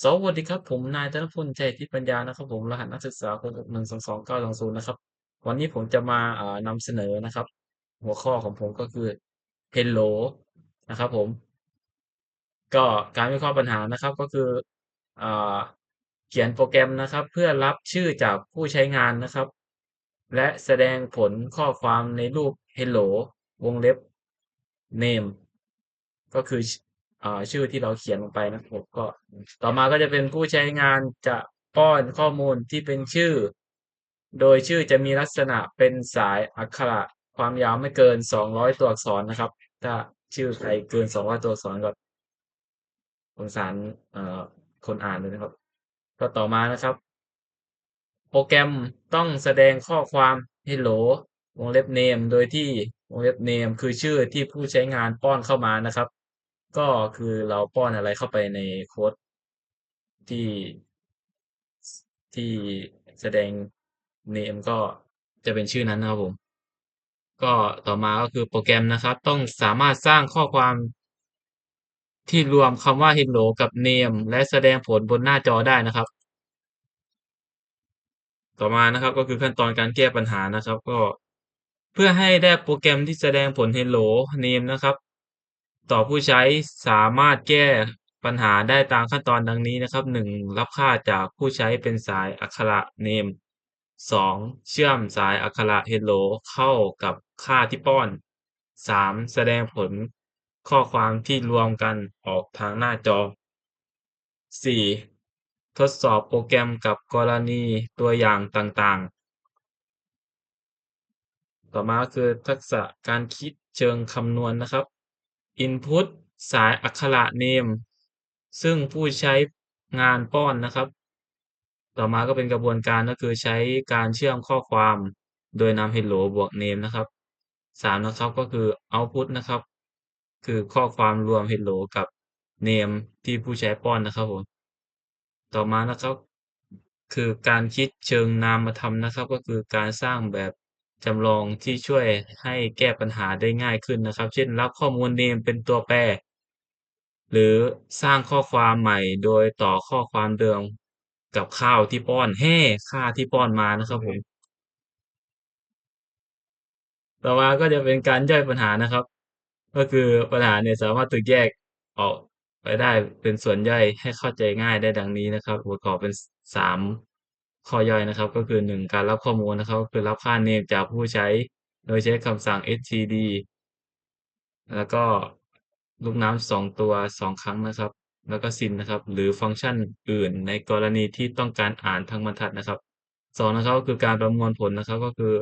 สวัสดีครับผมนายธนพลใจทิพย์ปัญญานะครับ ผมรหัสนักศึกษา661222920นะครับ วันนี้ผมจะมาอ่านำเสนอนะครับ หัวข้อของผมก็คือ Hello นะครับ ผม ก็การวิเคราะห์ปัญหานะครับ ก็คืออ่เขียนโปรแกรมนะครับ เพื่อรับชื่อจากผู้ใช้งานนะครับ และแสดงผลข้อความในรูป Hello วงเล็บ name ก็คือ ชื่อที่เราเขียนลงไปนะครับก็ ต่อมาก็จะเป็นผู้ใช้งานจะป้อนข้อมูลที่เป็นชื่อ โดยชื่อจะมีลักษณะเป็นสายอักขระความยาวไม่เกิน 200 ตัวอักษรนะครับ ถ้าชื่อใครเกิน 200 ตัวอักษรก็สงสารคนอ่านเลยนะครับ ก็ต่อมานะครับ โปรแกรมต้องแสดงข้อความ hello วงเล็บ name โดยที่วงเล็บ name คือชื่อที่ผู้ใช้งานป้อนเข้ามานะครับ ก็คือเราป้อนอะไรเข้าไปในโค้ดที่ที่แสดง name ก็จะเป็นชื่อนั้นนะครับผม ก็ต่อมาก็คือโปรแกรมนะครับ ต้องสามารถสร้างข้อความที่รวมคำว่า hello กับ name และแสดงผลบนหน้าจอได้นะครับ ต่อมานะครับก็คือขั้นตอนการแก้ปัญหานะครับ ก็เพื่อให้ได้โปรแกรมที่แสดงผล hello name นะครับ ต่อผู้ใช้สามารถแก้ปัญหาได้ตามขั้นตอนดังนี้นะครับ 1. รับค่าจากผู้ใช้เป็นสายอักขระ name 2. เชื่อมสายอักขระ hello เข้ากับค่าที่ป้อน 3. แสดงผลข้อความที่รวมกันออกทางหน้าจอ 4. ทดสอบโปรแกรมกับกรณีตัวอย่างต่างๆ ต่อมาคือทักษะการคิดเชิงคำนวณนะครับ Input สายอักขระ name ซึ่งผู้ใช้งานป้อนนะครับ ต่อมาก็เป็นกระบวนการก็คือใช้การเชื่อมข้อความโดยนำ hello บวก name นะครับ 3. นะครับก็คือ output นะครับ คือข้อความรวม hello กับ name ที่ผู้ใช้ป้อนนะครับผมต่อมานะครับ คือการคิดเชิงนามธรรมนะครับ ก็คือการสร้างแบบ จำลองที่ช่วยให้แก้ปัญหาได้ง่ายขึ้นนะครับ เช่น รับข้อมูล name เป็นตัวแปร หรือสร้างข้อความใหม่โดยต่อข้อความเดิมกับข้าวที่ป้อนแฮ่ค่าที่ป้อนมานะครับผม ต่อมาก็จะเป็นการย่อยปัญหานะครับ ก็คือปัญหาเนี่ยสามารถถูกแยกออกไปได้เป็นส่วนย่อยให้เข้าใจง่ายได้ดังนี้นะครับประกอบเป็น3 ข้อย่อยนะครับ ก็คือ 1 การรับข้อมูลนะครับก็คือรับค่า name จากผู้ใช้ โดยใช้คำสั่ง std แล้วก็ลูกน้ำ2ตัว 2 ครั้งนะครับ แล้วก็ sin นะครับ หรือฟังก์ชันอื่นในกรณีที่ต้องการอ่านทั้งบรรทัดนะครับ2นะครับก็คือการประมวลผลนะครับก็คือ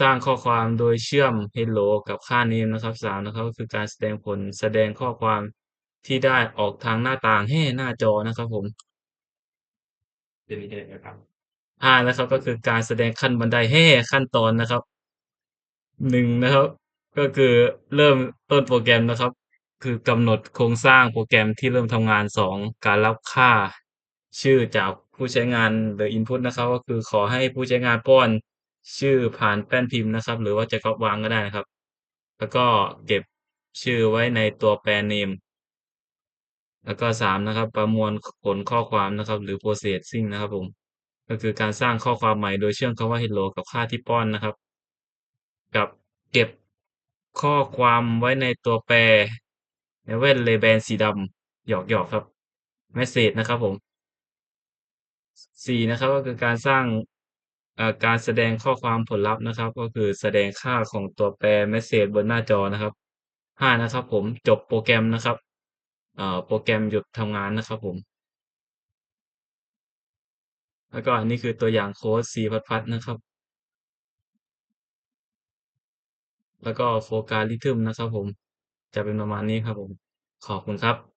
สร้างข้อความโดยเชื่อม hello กับค่า name นะครับ3นะครับก็คือการแสดงผลแสดงข้อความที่ได้ออกทางหน้าต่างแฮ่หน้าจอนะครับผม เป็นยังไงนะครับ5นะครับ ก็คือการแสดงขั้นบันไดแฮ่ขั้นตอนนะครับ1นะครับ ก็คือเริ่มต้นโปรแกรมนะครับ คือกำหนดโครงสร้างโปรแกรมที่เริ่มทำงาน2การรับค่า ชื่อจากผู้ใช้งานหรือ input นะครับ ก็คือขอให้ผู้ใช้งานป้อนชื่อผ่านแป้นพิมพ์นะครับ หรือว่าจะก๊อปวางก็ได้นะครับ แล้วก็เก็บชื่อไว้ในตัวแปร name แล้วก็3นะครับ ประมวลผลข้อความนะครับ หรือ processing นะครับผม ก็คือการสร้างข้อความใหม่โดยเชื่อมคำว่า hello กับค่าที่ป้อนนะครับ กับเก็บข้อความไว้ในตัวแปรในแว่น Ray-Ban สีดำหยอกๆครับเมสเสจนะครับผม4นะครับก็คือการสร้างการแสดงข้อความผลลัพธ์นะครับ ก็คือแสดงค่าของตัวแปรเมสเสจบนหน้าจอนะครับ5นะครับ ผมจบโปรแกรมนะครับ โปรแกรมหยุดทำงานนะครับผม แล้วก็อันนี้คือตัวอย่างโค้ด C++ นะครับ แล้วก็โฟกัสลิทึมนะครับผม จะเป็นประมาณนี้ครับผม ขอบคุณครับ